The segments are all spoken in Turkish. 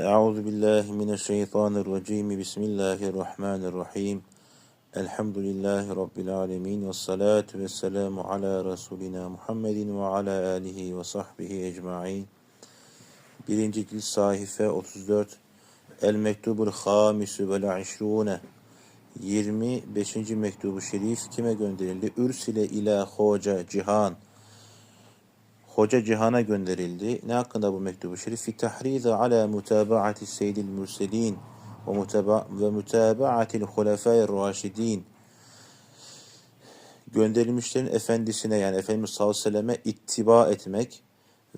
أعوذ بالله من الشيطان الرجيم بسم الله الرحمن الرحيم الحمد لله رب العالمين والصلاة والسلام على رسولنا Muhammed ve ala alihi ve sahbihi ecmain. Birinci cilt sahife 34 El mektubul hamisu vel işrune 25. mektubu şerif kime gönderildi? Ürsile ila hoca cihan Hoca Cihan'a gönderildi. Ne hakkında bu mektubu şerif? Fi tahrizi ala mutabaati seyyidil mürselin ve mutaba ve mutabaatil hulefâir raşidin. Gönderilmişlerin efendisine yani Efendimiz sallallahu aleyhi ve selleme ittiba etmek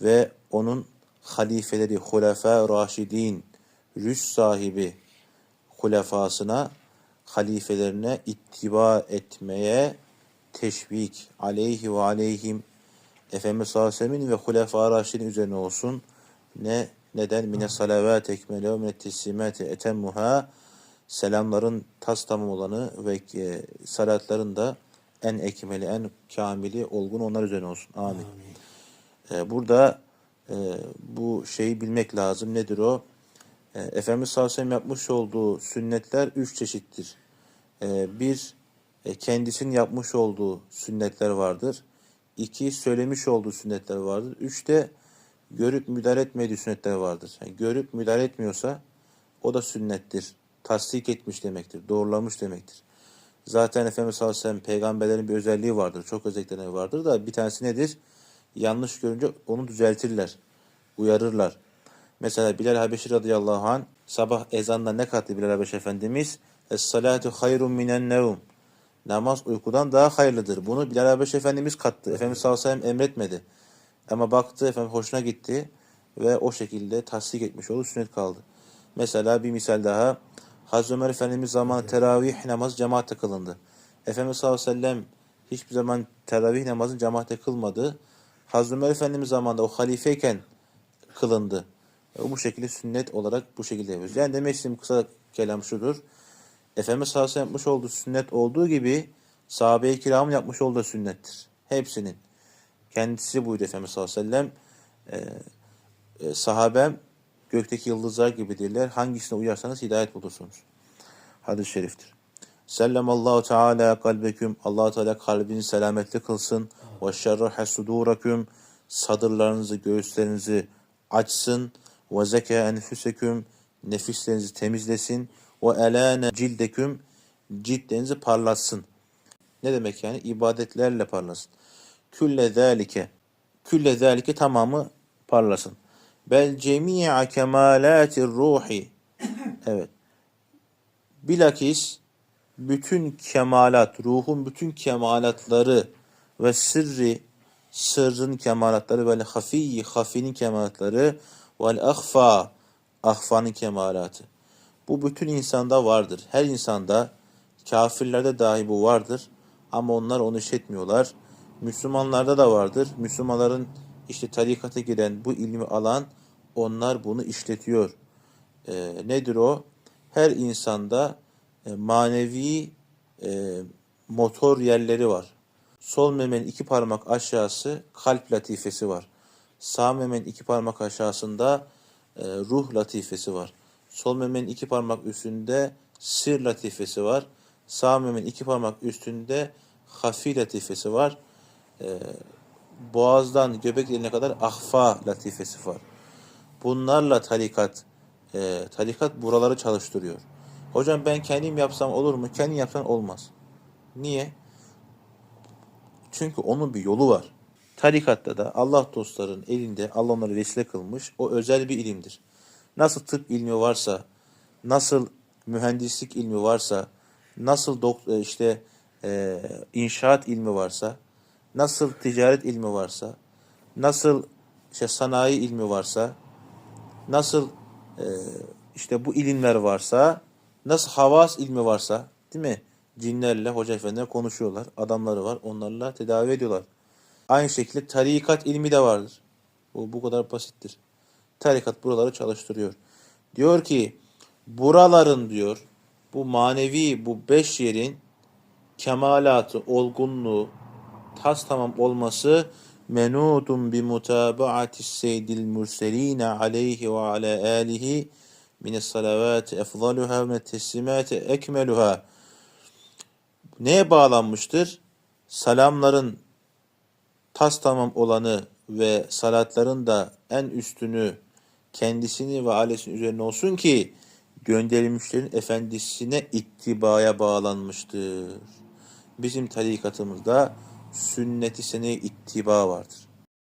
ve onun halifeleri hulefâ raşidin, rüş sahibi hulefasına, halifelerine ittiba etmeye teşvik aleyhi ve aleyhim Efendimiz sallallahu aleyhi ve sellem'in ve hulefâ raşidin üzerine olsun. Ne neden mine salavat ekmele ve teslimati etemmuha selamların tas tamam olanı ve e, salatların da en ekmeli, en kamili, olgun onlar üzerine olsun. Amin. E, burada e, bu şeyi bilmek lazım. Nedir o? E, Efendimiz sallallahu aleyhi ve sellem yapmış olduğu sünnetler üç çeşittir. E, bir, e, kendisinin yapmış olduğu sünnetler vardır. İki, söylemiş olduğu sünnetler vardır. Üç de görüp müdahale etmediği sünnetler vardır. Yani görüp müdahale etmiyorsa o da sünnettir. Tasdik etmiş demektir. Doğrulamış demektir. Zaten Efendimiz sallallahu aleyhi ve sellem peygamberlerin bir özelliği vardır. Çok özellikleri vardır da bir tanesi nedir? Yanlış görünce onu düzeltirler. Uyarırlar. Mesela Bilal Habeşi radıyallahu anh sabah ezanında ne kattı Bilal Habeşi Efendimiz? Es-salatu hayrun minen nevm. Namaz uykudan daha hayırlıdır. Bunu Bilal Habeş Efendimiz kattı. Efendimiz sallallahu aleyhi ve sellem emretmedi. Ama baktı efendim hoşuna gitti ve o şekilde tasdik etmiş oldu. Sünnet kaldı. Mesela bir misal daha. Hazreti Ömer Efendimiz zamanı teravih namazı cemaatle kılındı. Efendimiz sallallahu aleyhi ve sellem hiçbir zaman teravih namazını cemaatle kılmadı. Hazreti Ömer Efendimiz zamanında o halifeyken kılındı. E, bu şekilde sünnet olarak bu şekilde yapıyoruz. Yani demek istediğim kısa kelam şudur. Efendimiz sallallahu yapmış olduğu sünnet olduğu gibi sahabe-i kiramın yapmış olduğu sünnettir. Hepsinin. Kendisi buydu Efendimiz sallallahu aleyhi ve sellem. Ee, e, sahabem gökteki yıldızlar gibidirler. Hangisine uyarsanız hidayet bulursunuz. Hadis-i şeriftir. Sellamallahu Teala kalbeküm. allah Teala kalbini selametli kılsın. Ve şerrahe sudurakum. Sadırlarınızı, göğüslerinizi açsın. Ve zeke enfüseküm. Nefislerinizi temizlesin ve elâne cildeküm ciltlerinizi parlatsın. Ne demek yani? İbadetlerle parlasın. Külle zâlike külle zâlike tamamı parlasın. Bel cemi'a kemalâtir ruhi Evet. Bilakis bütün kemalat, ruhun bütün kemalatları ve sırrı, sırrın kemalatları ve hafiyyi, hafinin kemalatları ve ahfa, ahfanın kemalatı. Bu bütün insanda vardır. Her insanda, kafirlerde dahi bu vardır. Ama onlar onu işletmiyorlar. Müslümanlarda da vardır. Müslümanların işte tarikata giren bu ilmi alan onlar bunu işletiyor. E, nedir o? Her insanda e, manevi e, motor yerleri var. Sol memenin iki parmak aşağısı kalp latifesi var. Sağ memenin iki parmak aşağısında e, ruh latifesi var. Sol memenin iki parmak üstünde sir latifesi var. Sağ memenin iki parmak üstünde hafi latifesi var. Ee, boğazdan göbek deliğine kadar ahfa latifesi var. Bunlarla tarikat, e, tarikat buraları çalıştırıyor. Hocam ben kendim yapsam olur mu? Kendin yapsan olmaz. Niye? Çünkü onun bir yolu var. Tarikatta da Allah dostların elinde Allah onları vesile kılmış o özel bir ilimdir. Nasıl tıp ilmi varsa, nasıl mühendislik ilmi varsa, nasıl e, işte e, inşaat ilmi varsa, nasıl ticaret ilmi varsa, nasıl işte sanayi ilmi varsa, nasıl e, işte bu ilimler varsa, nasıl havas ilmi varsa, değil mi? Cinlerle hoca efendiler konuşuyorlar. Adamları var. Onlarla tedavi ediyorlar. Aynı şekilde tarikat ilmi de vardır. Bu, bu kadar basittir. Tarikat buraları çalıştırıyor. Diyor ki buraların diyor bu manevi bu beş yerin kemalatı, olgunluğu, tas tamam olması menudun bi mutabaati seydil murseline aleyhi ve ala alihi mines salavati efzaluha ve teslimati ekmeluha. Neye bağlanmıştır? Salamların tas tamam olanı ve salatların da en üstünü kendisini ve ailesinin üzerine olsun ki gönderilmişlerin efendisine ittibaya bağlanmıştır. Bizim tarikatımızda sünnet-i sene ittiba vardır.